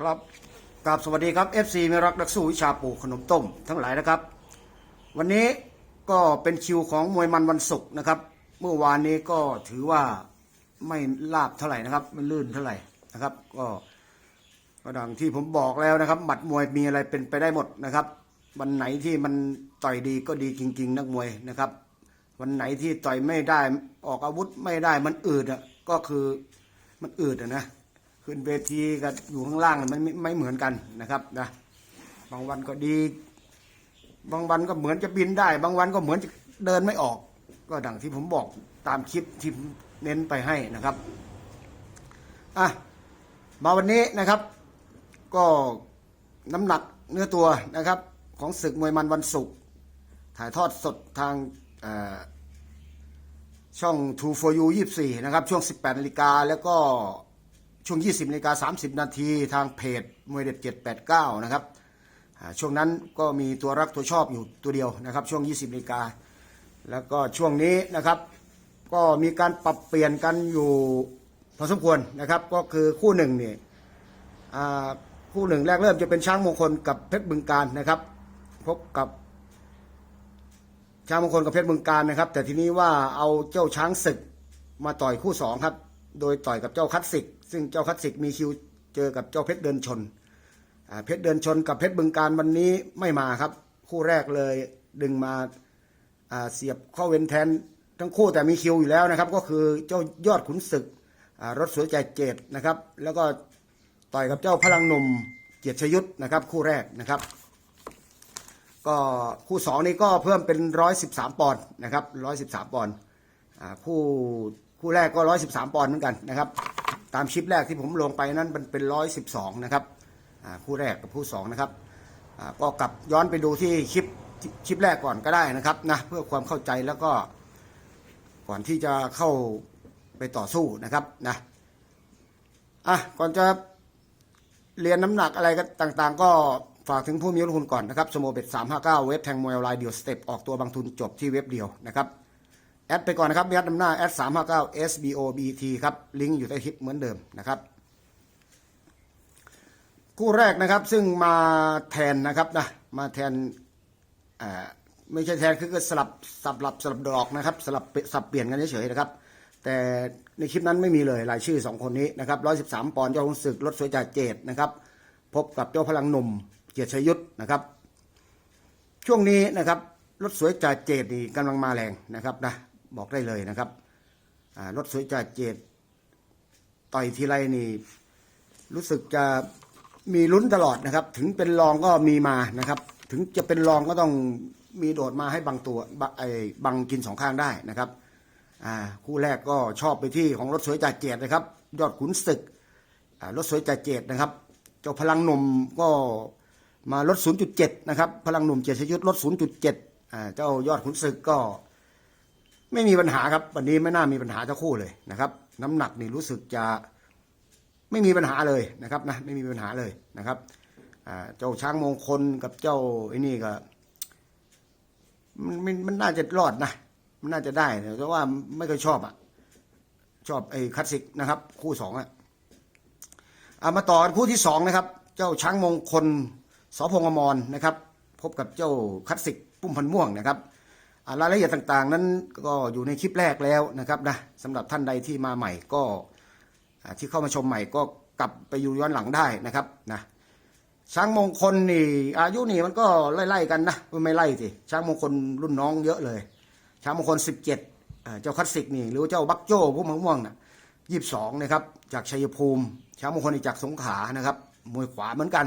ครับกราบสวัสดีครับ FC มีรักนักสู้วิชาปูขนมต้มทั้งหลายนะครับ วันนี้ก็เป็นคิวของมวยมันวันศุกร์นะครับ เมื่อวานนี้ก็ถือว่าไม่ลาบเท่าไหร่นะครับไม่ลื่นเท่าไหร่นะครับ ก็ก็ดังที่ผมบอกแล้วนะครับหมัดมวยมีอะไรเป็นไปได้หมดนะครับ วันไหนที่มันต่อยดีก็ดีจริง ๆ นักมวยนะครับ วันไหนที่ต่อยไม่ได้ออกอาวุธไม่ได้มันอืดอะก็คือมันอืดอะนะ ขึ้นเวทีกับอยู่ข้างล่างมันไม่ไม่เหมือนกันนะครับนะบางวันก็ดี บางวันก็เหมือนจะบินได้ บางวันก็เหมือนจะเดินไม่ออก ก็ดังที่ผมบอกตามคลิปที่เน้นไปให้นะครับอะมาวันนี้นะครับ ก็น้ำหนักเนื้อตัวนะครับ ของศึกมวยมันวันศุกร์ถ่ายทอดสดทางเอ่อช่อง2 for you 24 นะครับ ช่วง 18นาฬิกาแล้วก็ ช่วง 20นาฬิกา30 นาทีทางเพจมวยเด็ด 789 นะครับช่วงนั้นก็มีตัวรักตัวชอบอยู่ตัวเดียวนะครับ ช่วง 20นาฬิกาแล้วก็ช่วงนี้นะครับ ก็มีการปรับเปลี่ยนกันอยู่พอสมควรนะครับ ก็คือคู่หนึ่งเนี่ยคู่หนึ่งแรกเริ่มจะเป็นช้างมงคลกับเพชรบึงการนะครับ พบกับช้างมงคลกับเพชรเมืองการนะครับ แต่ทีนี้ว่าเอาเจ้าช้างศึกมาต่อยคู่สองครับ โดยต่อยกับเจ้าคัดสิก ซึ่งเจ้าคัดสิกมีคิวเจอกับเจ้าเพชรเดินชนเพชรเดินชนกับเพชรบึงการวันนี้ไม่มาครับ คู่แรกเลยดึงมาเสียบเข้าเว้นแทนทั้งคู่แต่มีคิวอยู่แล้วนะครับ ก็คือเจ้ายอดขุนศึกรถสวยใจเจดนะครับ แล้วก็ต่อยกับเจ้าพลังหนุ่มเกียรติชยุทธนะครับ คู่แรกนะครับ ก็คู่สองนี้ก็เพิ่มเป็นร้อยสิบสามปอนด์นะครับร้อยสิบสามปอนด์คู่ คู่แรกก็ร้อยสิบสามปอนด์เหมือนกันนะครับ ตามชิปแรกที่ผมลงไปนั้นมันเป็นร้อยสิบสองนะครับคู่แรกกับคู่สองนะครับก็กลับย้อนไปดูที่คลิปคลิปแรกก่อนก็ได้นะครับนะเพื่อความเข้าใจแล้วก็ก่อนที่จะเข้าไปต่อสู้นะครับนะอะก่อนจะเรียนน้ำหนักอะไรก็ต่างๆ ก็ฝากถึงผู้มีทุนก่อนนะครับสโมเบ็ดสามห้าเก้าเว็บแทงมวยออนไลน์เดียวสเต็ปออกตัวบางทุนจบที่เว็บเดียวนะครับ แอดไปก่อนนะครับแอดนำหน้าแอดสามห้าเก้า SBOBT ครับ ลิงก์อยู่ใต้คลิปเหมือนเดิมนะครับ คู่แรกนะครับซึ่งมาแทนนะครับนะมาแทนอ่าไม่ใช่แทนคือสลับสับหลับสลับดอกนะครับ สลับสับเปลี่ยนกันเฉยๆนะครับ แต่ในคลิปนั้นไม่มีเลยรายชื่อสองคนนี้นะครับร้อยสิบสามปอนด์เจ้าขุนศึกรถสวยจ่าเจดนะครับ พบกับเจ้าพลังหนุ่มเกียรติชยุทธนะครับ ช่วงนี้นะครับรถสวยจ่าเจดนี่กำลังมาแรงนะครับนะ บอกได้เลยนะครับรถสวยจ่าเจดต่อยทีไรนี่ รู้สึกจะมีลุ้นตลอดนะครับ ถึงเป็นรองก็มีมานะครับ ถึงจะเป็นรองก็ต้องมีโดดมาให้บังตัวบไอ้บังกินสองข้างได้นะครับคู่แรกก็ชอบไปที่ของรถสวยจ่าเจดนะครับ ยอดขุนศึกรถสวยจ่าเจดนะครับ เจ้าพลังหนุ่มก็มาลด 0.7 นะครับ พลังหนุ่มเจษยุทธลด 0.7เจ้ายอดขุนศึกก็ ไม่มีปัญหาครับ วันนี้ไม่น่ามีปัญหาทั้งคู่เลยนะครับ น้ำหนักนี่รู้สึกจะไม่มีปัญหาเลยนะครับนะไม่มีปัญหาเลยนะครับเจ้าช้างมงคลกับเจ้าไอ้นี่ก็มันมันมันน่าจะรอดนะมันน่าจะได้แต่ว่าไม่เคยชอบอะชอบไอ้คลาสสิกนะครับ คู่สองอะเอามาต่อกันคู่ที่สองนะครับ เจ้าช้างมงคลสพงอมรนะครับ พบกับเจ้าคลาสสิกปุ้มพันม่วงนะครับ รายละเอียดต่างๆ นั้นก็อยู่ในคลิปแรกแล้วนะครับนะสำหรับท่านใดที่มาใหม่ก็ที่เข้ามาชมใหม่ก็กลับไปอยู่ย้อนหลังได้นะครับนะช้างมงคลนี่ อายุนี่มันก็ไล่ๆกันนะไม่ไล่สิช้างมงคลรุ่นน้องเยอะเลย ช้างมงคลสิบเจ็ดเจ้าคลาสสิกนี่หรือเจ้าบักโจ้พวกมังม่วงน่ะยี่สิบสองนะครับจากชัยภูมิช้างมงคลอีจากสงขลานะครับมวยขวาเหมือนกัน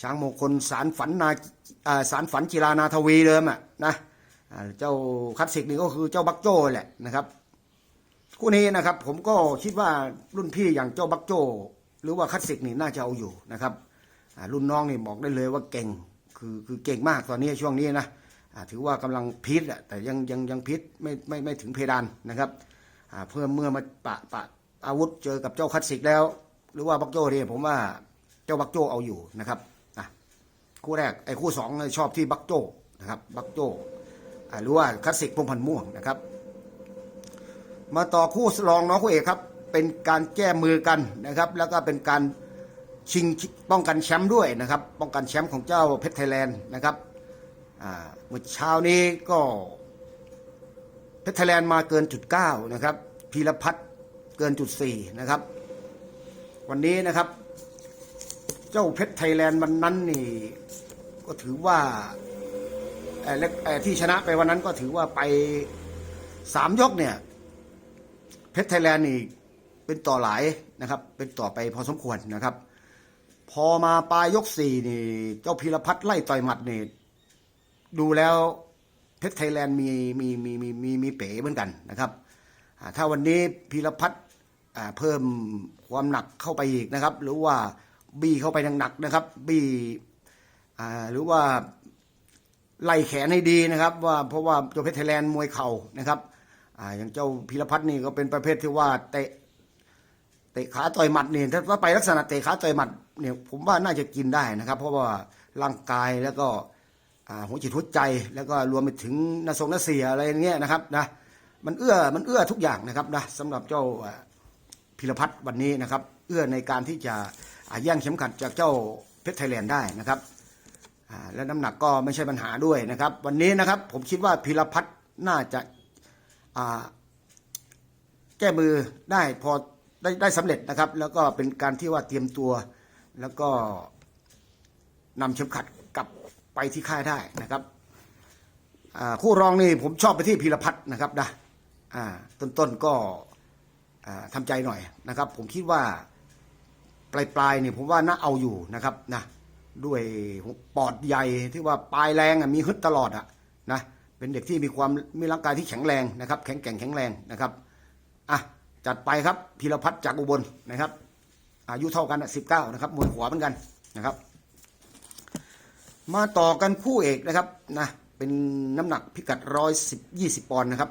ช้างมงคลสารฝันนาสารฝันจิรานาทวีเดิมอะนะเจ้าคลาสสิกนี่ก็คือเจ้าบักโจ้แหละนะครับคู่นี้นะครับผมก็คิดว่ารุ่นพี่อย่างเจ้าบักโจ้หรือว่าคลาสสิกนี่น่าจะเอาอยู่นะครับรุ่นน้องนี่บอกได้เลยว่าเก่งคือคือเก่งมากตอนนี้ช่วงนี้นะถือว่ากำลังพิษอะแต่ยังยังยังพิษไม่ไม่ไม่ถึงเพดานนะครับเพื่อเมื่อมาปะปะอาวุธเจอกับเจ้าคลาสสิกแล้ว หรือว่าบักโจ้เนี่ยผมว่าเจ้าบักโจ้เอาอยู่นะครับ คู่แรกไอ้คู่สองชอบที่บักโจ้นะครับบักโจ้หรือว่าคลาสสิกพงพันม่วงนะครับ มาต่อคู่รองน้องคู่เอกครับ เป็นการแก้มือกันนะครับ แล้วก็เป็นการชิงป้องกันแชมป์ด้วยนะครับ ป้องกันแชมป์ของเจ้าเพชรไทยแลนด์นะครับเมื่อเช้านี้ก็เพชรไทยแลนด์มาเกินจุดเก้านะครับพีรพัฒน์เกินจุดสี่นะครับ วันนี้นะครับ เจ้าเพชรไทยแลนด์วันนั้นนี่ ก็ถือว่าเอ่อและเอ่อที่ชนะไปวันนั้นก็ถือว่าไปสามยกเนี่ย เพชรไทยแลนด์นี่เป็นต่อหลายนะครับ เป็นต่อไปพอสมควรนะครับ พอมาปลายยกสี่นี่ เจ้าพีรพัฒน์ไล่ต่อยหมัดนี่ดูแล้วเพชรไทยแลนด์มีมีมีมีมีมีเป๋เหมือนกันนะครับถ้าวันนี้พีรพัฒน์เพิ่มความหนักเข้าไปอีกนะครับ หรือว่า บี้เข้าไปหนักๆนะครับ บี้หรือว่าไล่แขนให้ดีนะครับ ว่าเพราะว่าเจ้าเพชรไทยแลนด์มวยเข่านะครับออย่างเจ้าพีรพัฒน์นี่ก็เป็นประเภทที่ว่าเตะเตะขาต่อยหมัดเนี่ยถ้าไปลักษณะเตะขาต่อยหมัดเนี่ยผมว่าน่าจะกินได้นะครับ เพราะว่าร่างกายแล้วก็หัวจิตหัวใจ แล้วก็รวมไปถึงนาทรงนาเสียอะไรเงี้ยนะครับนะมันเอื้อมันเอื้อทุกอย่างนะครับนะสำหรับเจ้าพีรพัฒน์วันนี้นะครับ เอื้อในการที่จะ แย่งเข็มขัดจากเจ้าเพชรไทยแลนด์ได้นะครับและน้ำหนักก็ไม่ใช่ปัญหาด้วยนะครับ วันนี้นะครับผมคิดว่าพีรพัฒน์น่าจะาแก้มือได้พอได้ได้สำเร็จนะครับ แล้วก็เป็นการที่ว่าเตรียมตัว แล้วก็นำเข็มขัดกลับไปที่ค่ายได้นะครับคู่รองนี่ผมชอบไปที่พีรพัฒน์นะครับนะอ่าต้นๆก็ทำใจหน่อยนะครับ ผมคิดว่า ปลายๆเนี่ยผมว่าน่าเอาอยู่นะครับนะด้วยปอดใหญ่ที่ว่าปลายแรงอะมีฮึดตลอดอะนะเป็นเด็กที่มีความมีร่างกายที่แข็งแรงนะครับ แข็งแกร่งแข็งแรงนะครับอะจัดไปครับพีรพัฒน์จากอุบลนะครับ อายุเท่ากันสิบเก้านะครับมวยขวาเหมือนกันนะครับ มาต่อกันคู่เอกนะครับนะเป็นน้ำหนักพิกัดร้อยสิบยี่สิบปอนด์นะครับ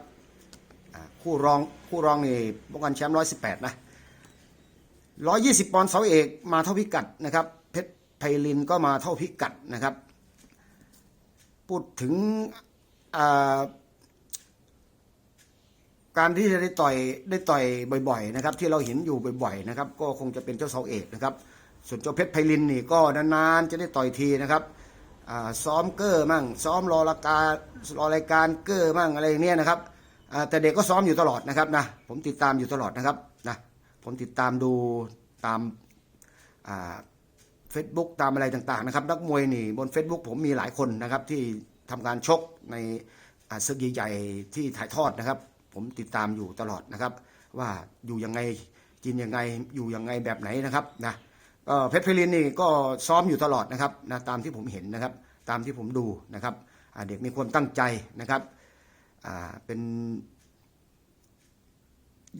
คู่รองคู่รองนี่ป้องกันแชมป์ร้อยสิบแปดนะ ร้อยี่สิบปอนด์เสาเอกมาเท่าพิกัดนะครับ เพชรไพลินก็มาเท่าพิกัดนะครับ พูดถึงการที่จะได้ต่อยได้ต่อยบ่อยๆนะครับ ที่เราเห็นอยู่บ่อยๆนะครับ ก็คงจะเป็นเจ้าเสาเอกนะครับ ส่วนเจ้าเพชรไพลินนี่ก็นานๆจะได้ต่อยทีนะครับซ้อมเกอร์มั่งซ้อมรอรายการรอรายการเกอร์มั่งอะไรอย่างเนี้ยนะครับแต่เด็กก็ซ้อมอยู่ตลอดนะครับนะผมติดตามอยู่ตลอดนะครับ ผมติดตามดูตามเฟซบุ๊กตามอะไรต่างๆนะครับนักมวยนี่บน Facebook ผมมีหลายคนนะครับที่ทำการชกในศึกใหญ่ๆที่ถ่ายทอดนะครับ ผมติดตามอยู่ตลอดนะครับ ว่าอยู่ยังไงกินยังไงอยู่ยังไงแบบไหนนะครับนะก็เพชรเพลินนี่ก็ซ้อมอยู่ตลอดนะครับนะตามที่ผมเห็นนะครับ ตามที่ผมดูนะครับเด็กมีความตั้งใจนะครับเป็น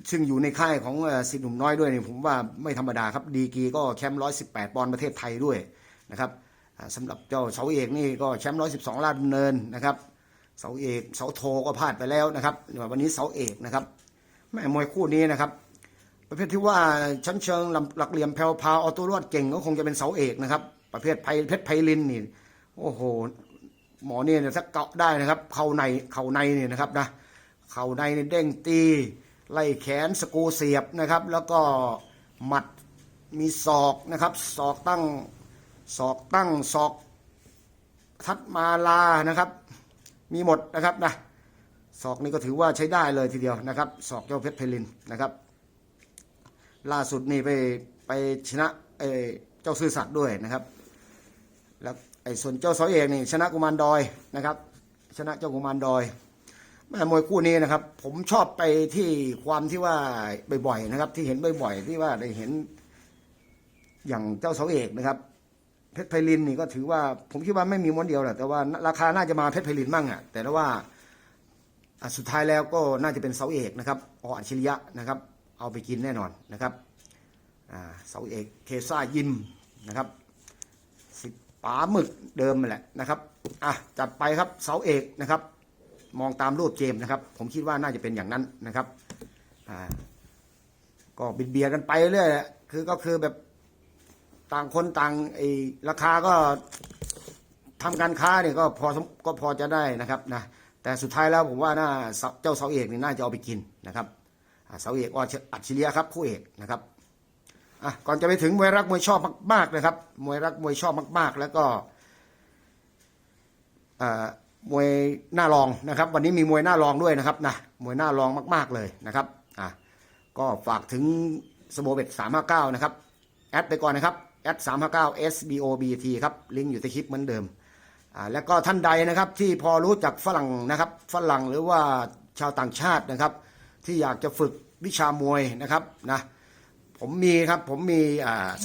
ซึ่งอยู่ในค่ายของสิทธิ์หนุ่มน้อยด้วยเนี่ยผมว่าไม่ธรรมดาครับ ดีกีก็แชมป์ร้อยสิบแปดปอนด์ประเทศไทยด้วยนะครับอ่าสำหรับเจ้าเสาเอกนี่ก็แชมป์ร้อยสิบสองลาดเนินนะครับเสาเอกเสาโทก็พลาดไปแล้วนะครับวันนี้เสาเอกนะครับแม่มวยคู่นี้นะครับ ประเภทที่ว่าชั้นเชิงลำหลักเหลี่ยมแผ่วพาวเอาตัวรอดเก่งก็คงจะเป็นเสาเอกนะครับ ประเภทไพเพชรไพลินนี่โอ้โห หมอเนี่ยถ้าเกาะได้นะครับ เข่าในเข่าในเนี่ยนะครับนะเข่าในเนี่ยเด้งตี ไล่แขนสกูเสียบนะครับ แล้วก็หมัดมีศอกนะครับศอกตั้งศอกตั้งศอกทัดมาลานะครับ มีหมดนะครับนะศอกนี่ก็ถือว่าใช้ได้เลยทีเดียวนะครับศอกเจ้าเพชรไพลินนะครับ ล่าสุดนี่ไปไปชนะเอเจ้าซื่อสัตย์ด้วยนะครับ แล้วไอ้ส่วนเจ้าเสาเอกนี่ชนะกุมารดอยนะครับ ชนะเจ้ากุมารดอย แม่มวยคู่นี้นะครับ ผมชอบไปที่ความที่ว่าบ่อยๆนะครับ ที่เห็นบ่อยๆที่ว่าได้เห็น อย่างเจ้าเสาเอกนะครับ เพชรไพลินนี่ก็ถือว่า ผมคิดว่าไม่มีม้วนเดียวแหละแต่ว่าราคาน่าจะมาเพชรไพลินมั่งอะแต่ว่าสุดท้ายแล้วก็น่าจะเป็นเสาเอกนะครับออัจฉริยะนะครับ เอาไปกินแน่นอนนะครับเสาเอกเคซ่ายิมนะครับสิป๋าหมึกเดิมแหละนะครับอะจัดไปครับเสาเอกนะครับ มองตามรูปเจมนะครับ ผมคิดว่าน่าจะเป็นอย่างนั้นนะครับอ่าก็บิดเบียกันไปเรื่อยคือก็คือแบบต่างคนต่างไอ้ราคาก็ทำการค้าเนี่ยก็พอก็พอจะได้นะครับนะแต่สุดท้ายแล้วผมว่าน่าเจ้าเสาเอกนี่น่าจะเอาไปกินนะครับเสาเอกว่าอัจฉริยะครับคู่เอกนะครับอะก่อนจะไปถึงมวยรักมวยชอบมากๆนะครับมวยรักมวยชอบมาก ๆ แล้วก็อ่า มวยหน้ารองนะครับ วันนี้มีมวยหน้ารองด้วยนะครับนะมวยหน้ารองมาก ๆเลยนะครับอะก็ฝากถึงสโมเบตสามห้าเก้านะครับแอดไปก่อนนะครับแอดสามห้าเก้า SBOBT ครับลิงก์อยู่ในคลิปเหมือนเดิมอ่าแล้วก็ท่านใดนะครับที่พอรู้จักฝรั่งนะครับฝรั่งหรือว่าชาวต่างชาตินะครับ ที่อยากจะฝึกวิชามวยนะครับนะผมมีครับผมมี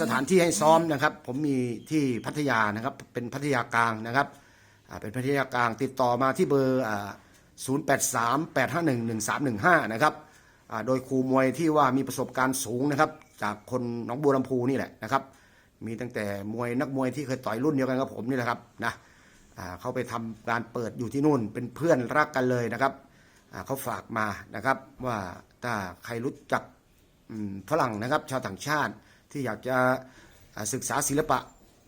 สถานที่ให้ซ้อมนะครับ ผมมีที่พัทยานะครับ เป็นพัทยากลางนะครับ เป็นพัทยากลางติดต่อมาที่เบอร์ 083 851 1315 นะครับโดยครูมวยที่ว่ามีประสบการณ์สูงนะครับ จากคนหนองบัวลำพูนี่แหละนะครับ มีตั้งแต่มวยนักมวยที่เคยต่อยรุ่นเดียวกันกับผมนี่แหละครับนะเขาไปทำการเปิดอยู่ที่นู่นเป็นเพื่อนรักกันเลยนะครับเขาฝากมานะครับว่าถ้าใครรู้จักฝรั่งนะครับ ชาวต่างชาติที่อยากจะศึกษาศิลปะ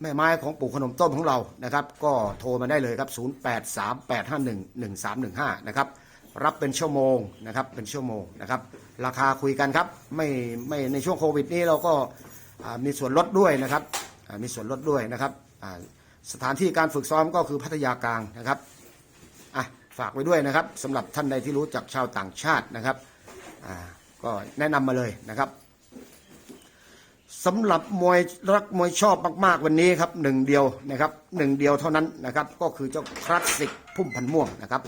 แม่ไม้ของปู่ขนมต้มของเรานะครับ ก็โทรมาได้เลยครับ 0838511315 นะครับ รับเป็นชั่วโมงนะครับ เป็นชั่วโมงนะครับ ราคาคุยกันครับ ไม่ไม่ในช่วงโควิดนี้เราก็มีส่วนลดด้วยนะครับ มีส่วนลดด้วยนะครับ สถานที่การฝึกซ้อมก็คือพัทยากลางนะครับอะฝากไว้ด้วยนะครับสำหรับท่านใดที่รู้จักชาวต่างชาตินะครับก็แนะนำมาเลยนะครับ สำหรับมวยรักมวยชอบมากๆวันนี้ครับหนึ่งเดียวนะครับหนึ่งเดียวเท่านั้นนะครับก็คือเจ้าคลาสสิกพุ่มพันม่วงนะครับ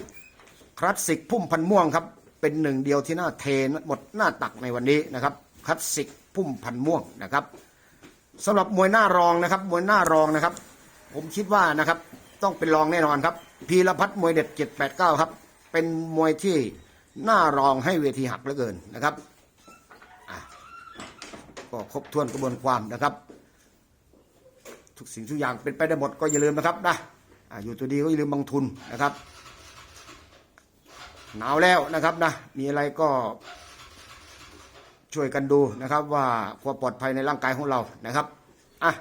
คลาสสิกพุ่มพันม่วงครับเป็นหนึ่งเดียวที่น่าเทหมดหน้าตักในวันนี้นะครับคลาสสิกพุ่มพันม่วงนะครับสำหรับมวยหน้ารองนะครับมวยหน้ารองนะครับ ผมคิดว่านะครับต้องเป็นรองแน่นอนครับพีรพัฒน์มวยเด็ด789ครับเป็นมวยที่หน้ารองให้เวทีหักเหลือเกินนะครับ ก็ครบถ้วนกระบวนความนะครับ ทุกสิ่งทุกอย่างเป็นไปได้หมดก็อย่าลืมนะครับนะอยู่ตัวดีก็อย่าลืมบางทุนนะครับ หนาวแล้วนะครับนะมีอะไรก็ช่วยกันดูนะครับว่าความปลอดภัยในร่างกายของเรานะครับอะ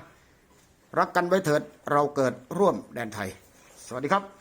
รักกันไว้เถิดเราเกิดร่วมแดนไทย สวัสดีครับ